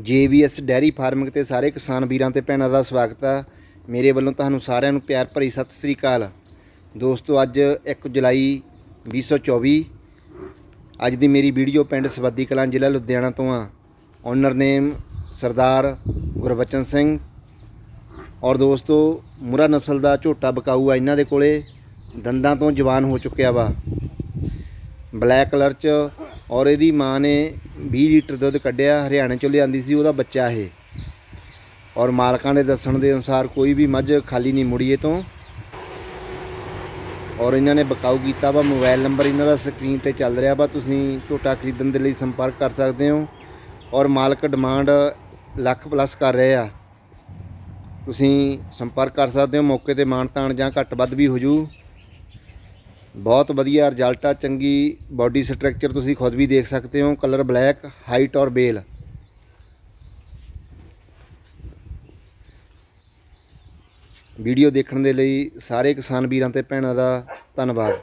ਜੇਵੀਐਸ dairy farming ਤੇ ਸਾਰੇ ਕਿਸਾਨ ਵੀਰਾਂ ਤੇ ਭੈਣਾਂ ਦਾ ਸਵਾਗਤ ਆ। ਮੇਰੇ ਵੱਲੋਂ ਤੁਹਾਨੂੰ ਸਾਰਿਆਂ ਨੂੰ ਪਿਆਰ ਭਰੀ ਸਤਿ ਸ੍ਰੀ ਅਕਾਲ। ਦੋਸਤੋ, ਅੱਜ 1 ਜੁਲਾਈ 2024 ਅੱਜ ਦੀ ਮੇਰੀ ਵੀਡੀਓ ਪਿੰਡ ਸਵੱਦੀ ਕਲਾਂ ਜ਼ਿਲ੍ਹਾ ਲੁਧਿਆਣਾ ਤੋਂ ਆ। Owner name Sardar Gurbachan Singh. ਔਰ ਦੋਸਤੋ, ਮੁਰਾ ਨਸਲ ਦਾ ਝੋਟਾ ਬਕਾਊ ਆ ਇਹਨਾਂ ਦੇ ਕੋਲੇ। ਦੰਦਾਂ ਤੋਂ ਜਵਾਨ ਹੋ ਚੁੱਕਿਆ ਵਾ। ਬਲੈਕ ਕਲਰ ਚ ਔਰ ਇਹਦੀ ਮਾਂ ਨੇ 20 ਲੀਟਰ ਦੁੱਧ ਕੱਢਿਆ, ਹਰਿਆਣੇ ਚੋਂ ਲਿਆਂਦੀ ਸੀ, ਉਹਦਾ ਬੱਚਾ ਇਹ। ਔਰ ਮਾਲਕਾਂ ਦੇ ਦੱਸਣ ਦੇ ਅਨੁਸਾਰ ਕੋਈ ਵੀ ਮੱਝ ਖਾਲੀ ਨਹੀਂ ਮੁੜੀਏ ਤੋਂ। ਔਰ ਇਹਨਾਂ ਨੇ ਬਕਾਊ ਕੀਤਾ ਵਾ, ਮੋਬਾਈਲ ਨੰਬਰ ਇਹਨਾਂ ਦਾ ਸਕਰੀਨ ਤੇ ਚੱਲ ਰਿਹਾ ਵਾ, ਤੁਸੀਂ ਝੋਟਾ ਖਰੀਦਣ ਦੇ ਲਈ ਸੰਪਰਕ ਕਰ ਸਕਦੇ ਹੋ। ਔਰ ਮਾਲਕ ਡਿਮਾਂਡ ਲੱਖ ਪਲੱਸ ਕਰ ਰਹੇ ਆ। ਤੁਸੀਂ ਸੰਪਰਕ ਕਰ ਸਕਦੇ ਹੋ, ਮੌਕੇ ਤੇ ਮਾਣ ਤਾਣ ਜਾਂ ਘੱਟ ਵੱਧ ਵੀ ਹੋ ਜੂ। ਬਹੁਤ ਵਧੀਆ ਰਿਜ਼ਲਟ ਆ, ਚੰਗੀ ਬਾਡੀ ਸਟਰਕਚਰ ਤੁਸੀਂ ਖੁਦ ਵੀ ਦੇਖ ਸਕਦੇ ਹੋ ਕਲਰ ਬਲੈਕ ਹਾਈਟ ਔਰ ਬੇਲ ਵੀਡੀਓ ਦੇਖਣ ਦੇ ਲਈ ਸਾਰੇ ਕਿਸਾਨ ਵੀਰਾਂ ਤੇ ਭੈਣਾਂ ਦਾ ਧੰਨਵਾਦ।